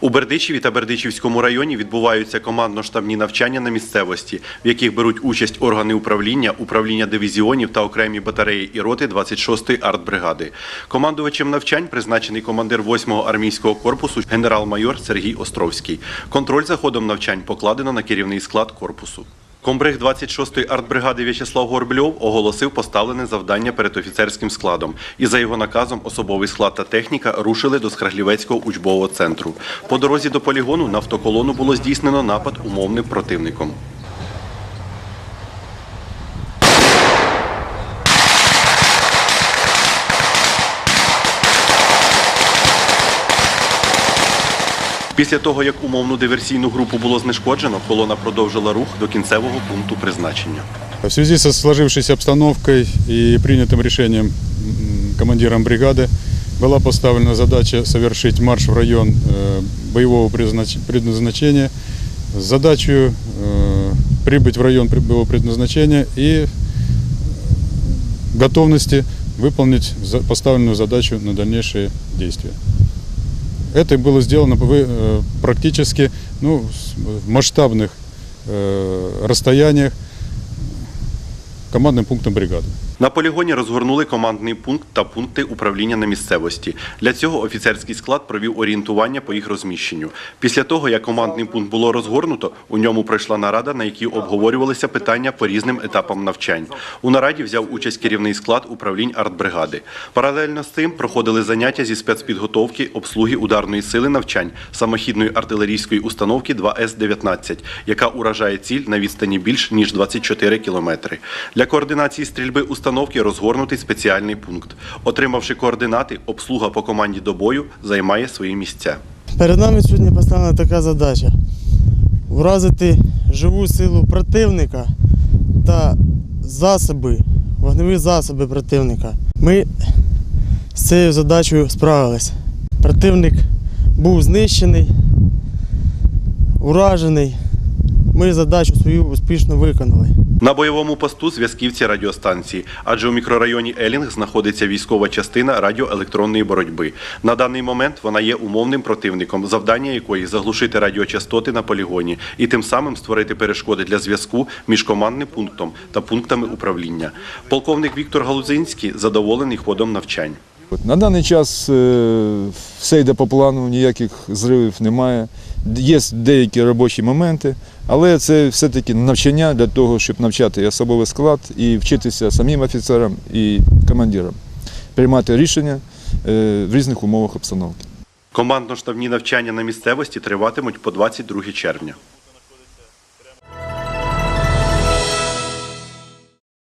У Бердичеві та Бердичівському районі відбуваються командно-штабні навчання на місцевості, в яких беруть участь органи управління, управління дивізіонів та окремі батареї і роти 26-ї артбригади. Командувачем навчань призначений командир 8-го армійського корпусу генерал-майор Сергій Островський. Контроль за ходом навчань покладено на керівний склад корпусу. Комбриг 26-ї артбригади В'ячеслав Горбльов оголосив поставлене завдання перед офіцерським складом. І за його наказом особовий склад та техніка рушили до Скраглівецького учбового центру. По дорозі до полігону на автоколону було здійснено напад умовним противником. Після того, як умовну диверсійну групу було знешкоджено, колона продовжила рух до кінцевого пункту призначення. В связи со сложившейся обстановкой и принятым решением м, командиром бригады была поставлена задача совершить марш в район э, боевого признач- предназначения с задачей э, прибыть в район при- боевого предназначения и готовности выполнить за- поставленную задачу на дальнейшие действия. Это было сделано вы- э, практически ну, с- в масштабных э, расстояниях командним пунктом бригади. На полігоні розгорнули командний пункт та пункти управління на місцевості. Для цього офіцерський склад провів орієнтування по їх розміщенню. Після того, як командний пункт було розгорнуто, у ньому пройшла нарада, на якій обговорювалися питання по різним етапам навчань. У нараді взяв участь керівний склад управлінь артбригади. Паралельно з цим проходили заняття зі спецпідготовки обслуги ударної сили навчань самохідної артилерійської установки 2С-19, яка уражає ціль на відстані більш ніж 24 кілометри. Для координації стрільби установки розгорнутий спеціальний пункт. Отримавши координати, обслуга по команді до бою займає свої місця. Перед нами сьогодні поставлена така задача вразити живу силу противника та засоби, вогневі засоби противника. Ми з цією задачею справились. Противник був знищений, уражений. Ми задачу свою успішно виконали. На бойовому посту зв'язківці радіостанції, адже у мікрорайоні Елінг знаходиться військова частина радіоелектронної боротьби. На даний момент вона є умовним противником, завдання якої заглушити радіочастоти на полігоні і тим самим створити перешкоди для зв'язку між командним пунктом та пунктами управління. Полковник Віктор Галузинський задоволений ходом навчань. На даний час е, все йде по плану, ніяких зривів немає. Є деякі робочі моменти, але це все-таки навчання для того, щоб навчати особовий склад і вчитися самим офіцерам і командирам, приймати рішення е, в різних умовах обстановки. Командно-штабні навчання на місцевості триватимуть по 22 червня.